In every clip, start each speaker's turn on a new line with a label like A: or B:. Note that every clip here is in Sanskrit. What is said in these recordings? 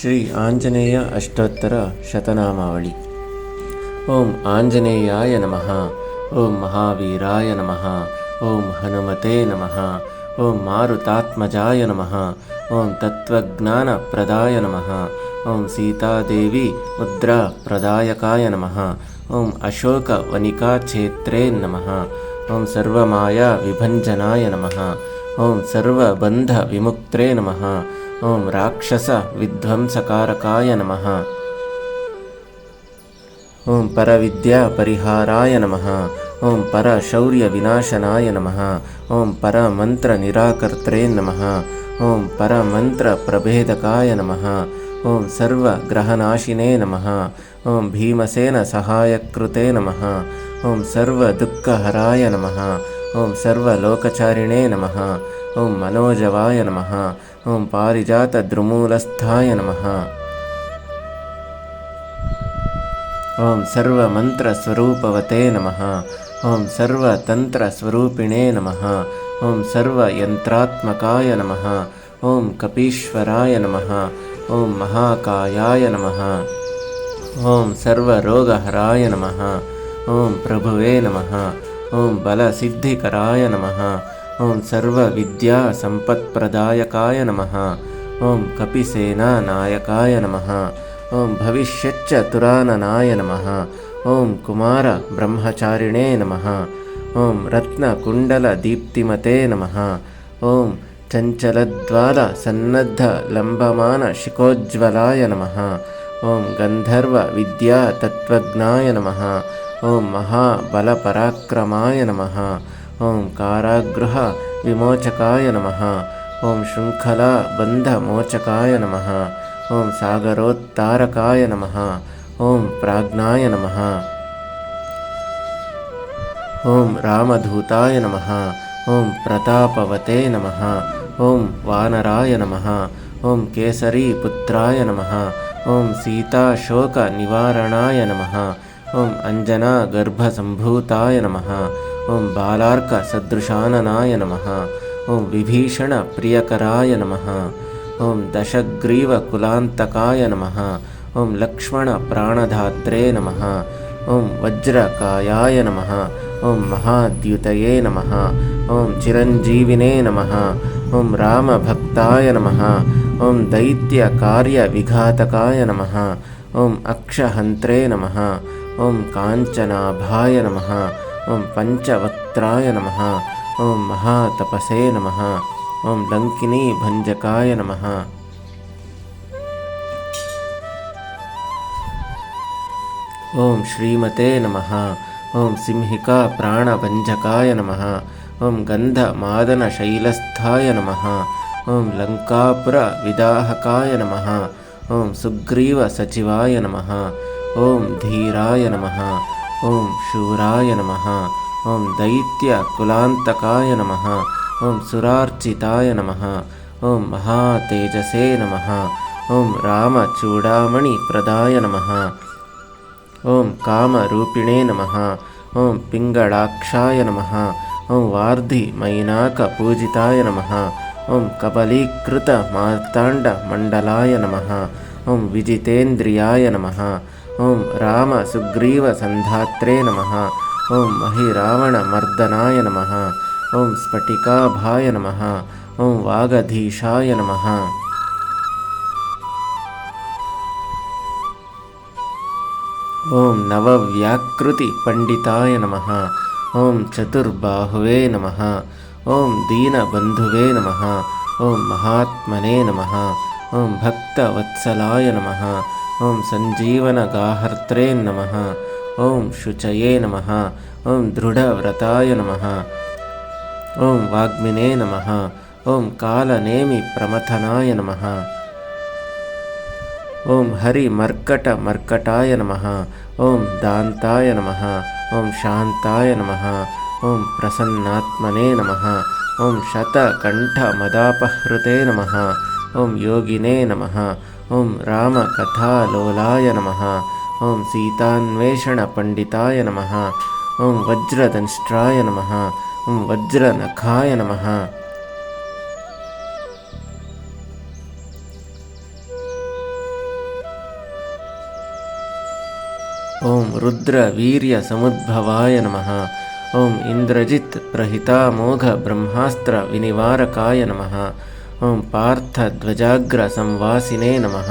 A: श्री आञ्जनेय अष्टोत्तरशतनामावळि ॐ आञ्जनेयाय नमः ॐ महावीराय नमः ॐ हनुमते नमः ॐ मारुतात्मजाय नमः ॐ तत्त्वज्ञानप्रदाय नमः ॐ सीतादेवी मुद्राप्रदायकाय नमः ॐ अशोकवनिकाक्षेत्रे नमः ॐ सर्वमायाविभञ्जनाय नमः ॐ सर्वबन्धविमुक्त्रे नमः ॐ राक्षसविध्वंसकारकाय नमः। ॐ परविद्यापरिहाराय नमः। ॐ परशौर्यविनाशनाय नमः। ॐ परमन्त्रनिराकर्त्रे नमः। ॐ परमन्त्रप्रभेदकाय नमः। ॐ सर्वग्रहनाशिने नमः। ॐ भीमसेनसहायकृते नमः। ॐ सर्वदुःखहराय नमः। ॐ सर्वलोकचारिणे नमः। ॐ मनोजवाय नमः ॐ पारिजातद्रुमूलस्थाय नमः ॐ सर्वमन्त्रस्वरूपवते नमः ॐ सर्वतन्त्रस्वरूपिणे नमः ॐ सर्वयन्त्रात्मकाय नमः ॐ कपीश्वराय नमः ॐ महाकायाय नमः ॐ सर्वरोगहराय नमः ॐ प्रभुवे नमः ॐ बलसिद्धिकराय नमः ॐ सर्वविद्यासम्पत्प्रदायकाय नमः। ॐ कपिसेनानायकाय नमः। ॐ भविष्यच्चतुराननाय नमः। ॐ कुमारब्रह्मचारिणे नमः। ॐ रत्नकुण्डलदीप्तिमते नमः। ॐ चञ्चलद्वालसन्नद्धलम्बमानशिखोज्ज्वलाय नमः। ॐ गन्धर्वविद्यातत्त्वज्ञाय नमः। ॐ महाबलपराक्रमाय नमः ॐ कारागृहविमोचकाय नमः। ॐ शृङ्खलाबन्धमोचकाय नमः। ॐ सागरोत्तारकाय नमः। ॐ प्राज्ञाय नमः। ॐ रामधूताय नमः। ॐ प्रतापवते नमः। ॐ वानराय नमः। ॐ केसरीपुत्राय नमः। ॐ सीताशोकनिवारणाय नमः ॐ अञ्जनागर्भसम्भूताय नमः ॐ बालार्कसदृशाननाय नमः ॐ विभीषणप्रियकराय नमः ॐ दशग्रीवकुलान्तकाय नमः ॐ लक्ष्मणप्राणधात्रे नमः ॐ वज्रकायाय नमः ॐ महाद्युतये नमः ॐ चिरञ्जीविने नमः ॐ रामभक्ताय नमः ॐ दैत्यकार्यविघातकाय नमः ॐ अक्षहन्त्रे नमः ॐ काञ्चनाभाय नमः ॐ पञ्चवक्त्राय नमः ॐ महातपसे नमः ॐ लङ्किनीभञ्जकाय नमः। ॐ श्रीमते नमः ॐ सिंहिकाप्राणभञ्जकाय नमः ॐ गन्धमादनशैलस्थाय नमः ॐ लङ्कापुरविदाहकाय नमः ॐ सुग्रीवसचिवाय नमः ॐ धीराय नमः ॐ शूराय नमः ॐ दैत्यकुलान्तकाय नमः ॐ सुरार्चिताय नमः ॐ महातेजसे नमः ॐ रामचूडामणिप्रदाय नमः ॐ कामरूपिणे नमः ॐ पिङ्गळाक्षाय नमः ॐ वार्धिमैनाकपूजिताय नमः ॐ कबलीकृतमार्ताण्डमण्डलाय नमः ॐ विजितेन्द्रियाय नमः ॐ रामसुग्रीवसन्धात्रे नमः। ॐ महिरावणमर्दनाय नमः। ॐ स्फटिकाभाय नमः। ॐ वागधीशाय नमः। ॐ नवव्याकृतिपण्डिताय नमः। ॐ चतुर्बाहुवे नमः। ॐ दीनबन्धुवे नमः। ॐ महात्मने नमः। ॐ भक्तवत्सलाय नमः ॐ सञ्जीवनगाहर्त्रे नमः ॐ शुचये नमः ॐ दृढव्रताय नमः ॐ वाग्मिने नमः ॐ कालनेमिप्रमथनाय नमः ॐ हरिमर्कटमर्कटाय नमः ॐ दान्ताय नमः ॐ शान्ताय नमः ॐ प्रसन्नात्मने नमः ॐ शतकण्ठमदापहृते नमः ॐ योगिने नमः ॐ रामकथालोलाय नमः। ॐ सीतान्वेषणपण्डिताय नमः। ॐ वज्रदंष्ट्राय नमः। ॐ वज्रनखाय नमः। ॐ रुद्रवीर्यसमुद्भवाय नमः। ॐ इन्द्रजित् प्रहितामोघब्रह्मास्त्रविनिवारकाय नमः। ॐ पार्थध्वजाग्रसंवासिने नमः।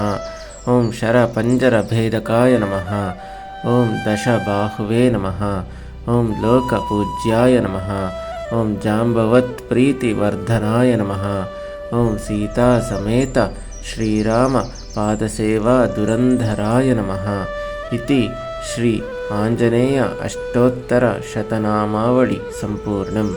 A: ॐ शरपञ्जरभेदकाय नमः। ॐ दशबाहुवे नमः। ॐ लोकपूज्याय नमः। ॐ जाम्बवत्प्रीतिवर्धनाय नमः। ॐ सीतासमेत श्रीरामपादसेवादुरन्धराय नमः। इति श्री आञ्जनेय अष्टोत्तरशतनामावळि सम्पूर्णम्